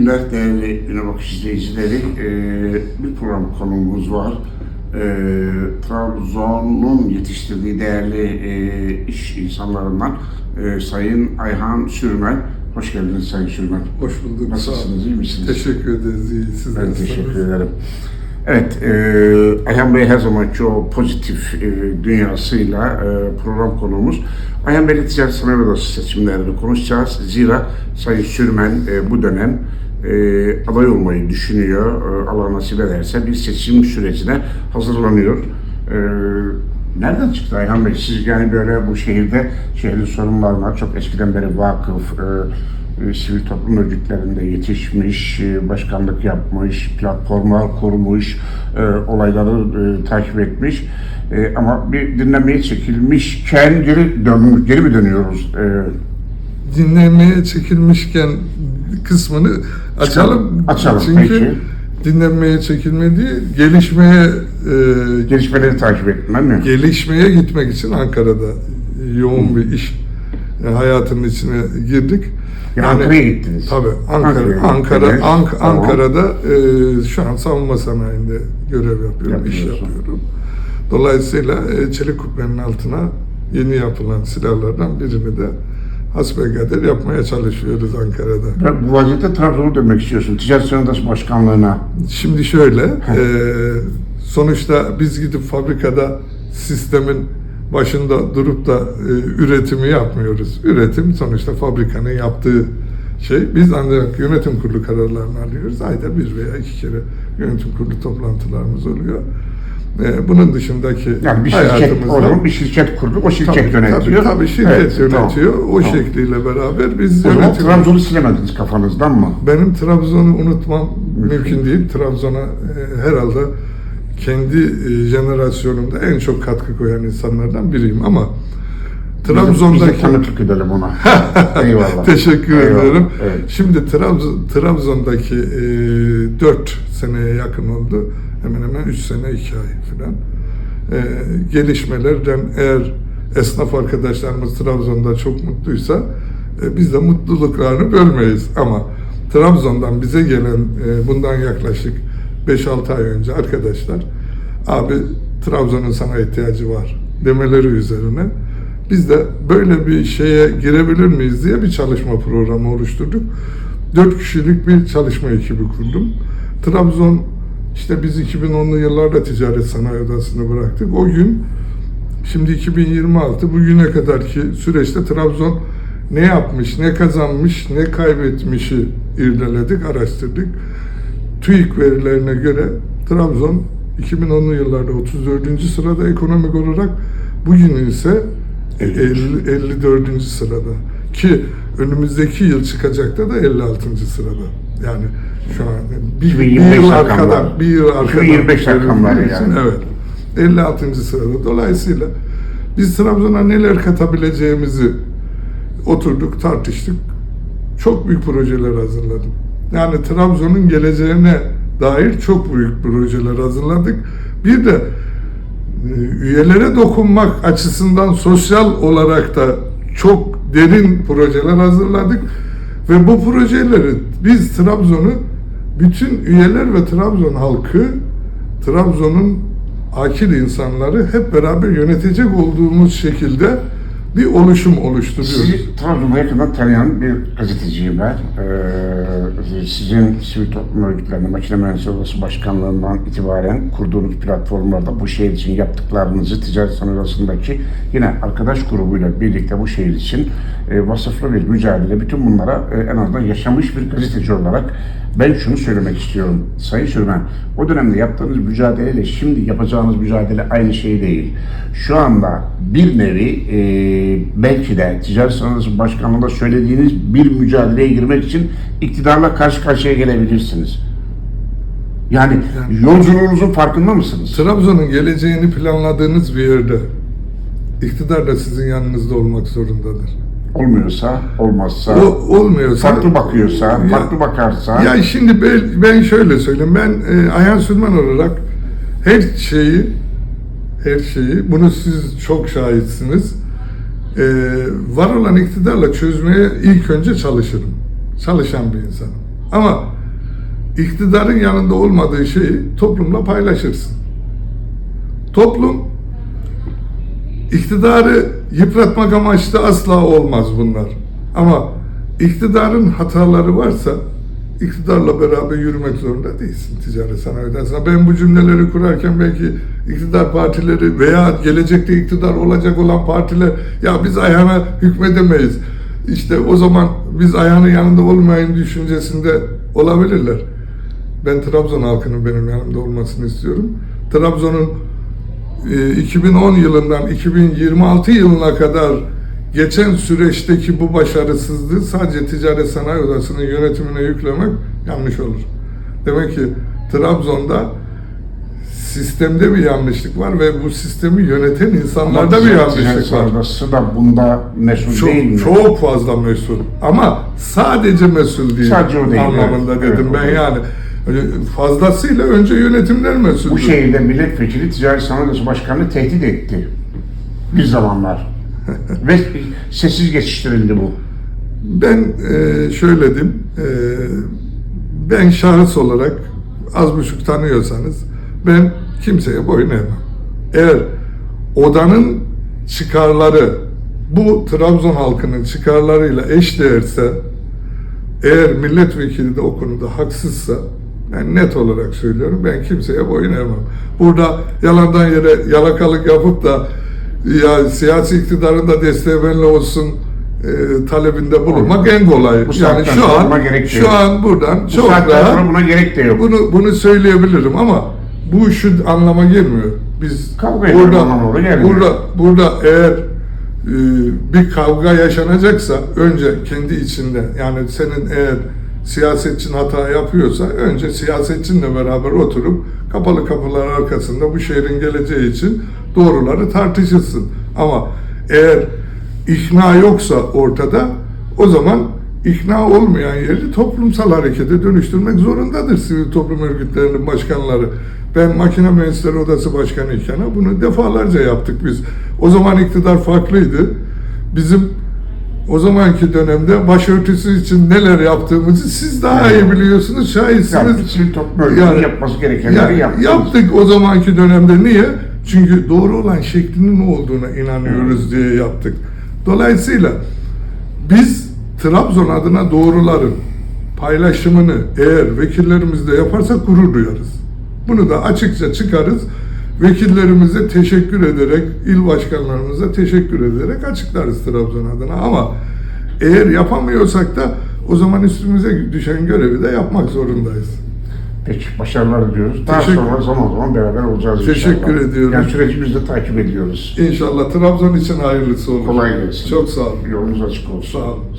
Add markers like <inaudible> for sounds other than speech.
günler değerli Güne Bakış izleyicileri. Ee, bir program konumuz var. Ee, Trabzon'un yetiştirdiği değerli e, iş insanlarından e, Sayın Ayhan Sürmen. Hoş geldiniz Sayın Sürmen. Hoş bulduk. Nasılsınız, iyi misiniz? Teşekkür ederiz. İyi. Siz Ben teşekkür ederim. Evet, e, Ayhan Bey her zamanki o pozitif e, dünyasıyla e, program konuğumuz. Ayhan Bey'le Ticaret Sanayi Odası seçimlerini konuşacağız. Zira Sayın Sürmen e, bu dönem e, aday olmayı düşünüyor. E, Allah nasip ederse bir seçim sürecine hazırlanıyor. E, nereden çıktı Ayhan Bey? Siz yani böyle bu şehirde şehrin sorunlarına çok eskiden beri vakıf, e, e, sivil toplum örgütlerinde yetişmiş, e, başkanlık yapmış, platformlar kurmuş, e, olayları e, takip etmiş. E, ama bir dinlemeye çekilmişken geri dön geri mi dönüyoruz? E, Dinlemeye çekilmişken kısmını açalım. Açalım, Çünkü peki. dinlenmeye çekilme değil, gelişmeye e, gelişmeleri takip ettim değil mi? gelişmeye gitmek için Ankara'da yoğun bir iş e, hayatının içine girdik. Ya Ankara'ya gittiniz. Tabii Ankara, Ankara'ya Ankara, gittiniz. Ank- Tamam. Ankara'da e, şu an savunma sanayinde görev yapıyorum, iş yapıyorum. Dolayısıyla e, çelik kubbenin altına yeni yapılan silahlardan birini de hasbelkader yapmaya çalışıyoruz Ankara'da. Ben bu vaziyette Trabzon'a dönmek istiyorsun. Ticaret Sanayi Başkanlığı'na. Şimdi şöyle, e, sonuçta biz gidip fabrikada sistemin başında durup da e, üretimi yapmıyoruz. Üretim sonuçta fabrikanın yaptığı şey. Biz ancak yönetim kurulu kararlarını alıyoruz. Ayda bir veya iki kere yönetim kurulu toplantılarımız oluyor. E, bunun dışındaki Yani bir şirket olur, bir şirket kurduk, o şirket Tabii, yönetiyor. Tabii, tabii şirket Evet, yönetiyor. tamam. O Tamam. şekliyle beraber biz O yönetiyoruz. Trabzon'u silemediniz kafanızdan mı? Benim Trabzon'u unutmam mümkün değil. Trabzon'a e, herhalde kendi e, jenerasyonumda en çok katkı koyan insanlardan biriyim ama Biz Trabzon'daki tanıklık edelim ona. <laughs> Eyvallah. teşekkür Eyvallah. ederim. Evet. Şimdi Trabzon, Trabzon'daki e, 4 seneye yakın oldu. Hemen hemen 3 sene 2 ay falan. E, gelişmelerden eğer esnaf arkadaşlarımız Trabzon'da çok mutluysa e, biz de mutluluklarını bölmeyiz. Ama Trabzon'dan bize gelen e, bundan yaklaşık 5-6 ay önce arkadaşlar abi Trabzon'un sana ihtiyacı var demeleri üzerine biz de böyle bir şeye girebilir miyiz diye bir çalışma programı oluşturduk. Dört kişilik bir çalışma ekibi kurdum. Trabzon işte biz 2010'lu yıllarda ticaret sanayi odasını bıraktık. O gün şimdi 2026 bugüne kadarki süreçte Trabzon ne yapmış, ne kazanmış, ne kaybetmişi irdeledik, araştırdık. TÜİK verilerine göre Trabzon 2010'lu yıllarda 34. sırada ekonomik olarak bugün ise 50, 54. sırada ki önümüzdeki yıl çıkacakta da 56. sırada. Yani şu an bir, bir 2025 yıl arkadan, bir yıl arkadan 2025 rakamları için, yani. Evet. 56. sırada. Dolayısıyla biz Trabzon'a neler katabileceğimizi oturduk, tartıştık. Çok büyük projeler hazırladım. Yani Trabzon'un geleceğine dair çok büyük projeler hazırladık. Bir de üyelere dokunmak açısından sosyal olarak da çok derin projeler hazırladık. Ve bu projeleri biz Trabzon'u bütün üyeler ve Trabzon halkı Trabzon'un akil insanları hep beraber yönetecek olduğumuz şekilde bir oluşum oluşturuyoruz. Sizi Trabzon'da yakından tanıyan bir gazeteciyim ben. Ee, sizin sivil toplum örgütlerinde Makine Mühendisleri Odası Başkanlığı'ndan itibaren kurduğunuz platformlarda bu şehir için yaptıklarınızı ticaret sanayi odasındaki yine arkadaş grubuyla birlikte bu şehir için e, vasıflı bir mücadele. Bütün bunlara e, en azından yaşamış bir gazeteci olarak ben şunu söylemek istiyorum. Sayın Sürmen, o dönemde yaptığınız mücadeleyle şimdi yapacağınız mücadele aynı şey değil. Şu anda bir nevi e, belki de Ticaret Odası Başkanlığı'nda söylediğiniz bir mücadeleye girmek için iktidarla karşı karşıya gelebilirsiniz. Yani yolculuğunuzun farkında mısınız? Trabzon'un geleceğini planladığınız bir yerde iktidar da sizin yanınızda olmak zorundadır. Olmuyorsa, olmazsa, O olmuyorsa farklı bakıyorsa, Ya- farklı bakarsa, Ya şimdi ben, ben şöyle söyleyeyim. Ben e, Ayhan Süleyman olarak her şeyi her şeyi bunu siz çok şahitsiniz. E, var olan iktidarla çözmeye ilk önce çalışırım. Çalışan bir insanım. Ama iktidarın yanında olmadığı şeyi toplumla paylaşırsın. Toplum iktidarı yıpratmak amaçlı asla olmaz bunlar. Ama iktidarın hataları varsa iktidarla beraber yürümek zorunda değilsin ticaret sanayiden sonra. Ben bu cümleleri kurarken belki iktidar partileri veya gelecekte iktidar olacak olan partiler ya biz ayağına hükmedemeyiz. İşte o zaman biz ayağının yanında olmayın düşüncesinde olabilirler. Ben Trabzon halkının benim yanımda olmasını istiyorum. Trabzon'un 2010 yılından 2026 yılına kadar geçen süreçteki bu başarısızlığı sadece Ticaret Sanayi Odası'nın yönetimine yüklemek yanlış olur. Demek ki Trabzon'da sistemde bir yanlışlık var ve bu sistemi yöneten insanlarda bir yanlışlık var. Odası da bunda mesul değil mi? Çok, çok fazla mesul. Ama sadece mesul değil. Sadece o değil, Anlamında evet. dedim Evet, ben yani. Fazlasıyla önce yönetimler mesul. Bu şehirde milletvekili Ticaret Sanayi Odası Başkanı tehdit etti. Bir zamanlar. <laughs> Ve sessiz geçiştirildi bu. Ben e, şöyle diyeyim, e, ben şahıs olarak az buçuk tanıyorsanız ben kimseye boyun eğmem. Eğer odanın çıkarları bu Trabzon halkının çıkarlarıyla eşdeğerse eğer milletvekili de o konuda haksızsa ben net olarak söylüyorum ben kimseye boyun eğmem. Burada yalandan yere yalakalık yapıp da ya siyasi iktidarın da desteği benimle olsun e, talebinde bulunmak en kolay. Bu yani şu an şu an buradan Bu çok rahat buna gerek de yok. bunu bunu söyleyebilirim ama bu şu anlama gelmiyor. Biz Kavga burada gelmiyor. burada burada eğer e, bir kavga yaşanacaksa önce kendi içinde yani senin eğer siyasetçin hata yapıyorsa önce siyasetçinle beraber oturup kapalı kapılar arkasında bu şehrin geleceği için doğruları tartışılsın. Ama eğer ikna yoksa ortada o zaman ikna olmayan yeri toplumsal harekete dönüştürmek zorundadır sivil toplum örgütlerinin başkanları. Ben Makine Mühendisleri Odası Başkanı iken bunu defalarca yaptık biz. O zaman iktidar farklıydı. Bizim o zamanki dönemde başörtüsü için neler yaptığımızı siz daha iyi biliyorsunuz, şahitsiniz. Yani sivil toplum örgütünün yapması gerekenleri yani yaptı. yaptık o zamanki dönemde. Niye? Çünkü doğru olan şeklinin o olduğuna inanıyoruz diye yaptık. Dolayısıyla biz Trabzon adına doğruların paylaşımını eğer vekillerimiz de yaparsa gurur duyarız. Bunu da açıkça çıkarız. Vekillerimize teşekkür ederek, il başkanlarımıza teşekkür ederek açıklarız Trabzon adına. Ama eğer yapamıyorsak da o zaman üstümüze düşen görevi de yapmak zorundayız. Peki başarılar diliyoruz. Daha Teşekkür- sonra zaman zaman beraber olacağız Teşekkür inşallah. ediyorum. Yani süreci biz de takip ediyoruz. İnşallah Trabzon için hayırlısı olur. Kolay gelsin. Çok sağ olun. Yolunuz açık olsun. Sağ olun.